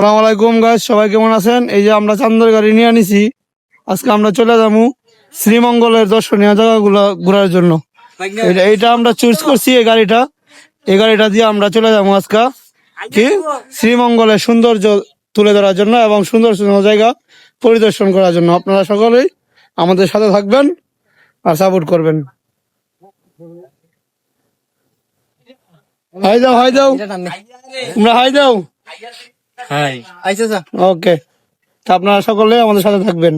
সালাম আলাইকুম গাছ সবাই কেমন আছেন? এই যে আমরা চান্দর গাড়ি নিয়ে আনিছি। আজকে আমরা চলে যাব শ্রীমঙ্গলের দর্শনীয় জায়গাগুলো ঘোরার জন্য। এইটা আমরা চুজ করছি এই গাড়িটা। এই গাড়িটা দিয়ে আমরা চলে যাব আজকে কি? শ্রীমঙ্গলের সৌন্দর্য তুলে ধরার জন্য এবং সুন্দর সুন্দর জায়গা পরিদর্শন করার জন্য। আপনারা সকলেই আমাদের সাথে থাকবেন আর সাপোর্ট করবেন। হাই দাও হাই দাও তোমরা হাই দাও হাই আইসা ওকে তা আপনারা সকলে আমাদের সাথে থাকবেন।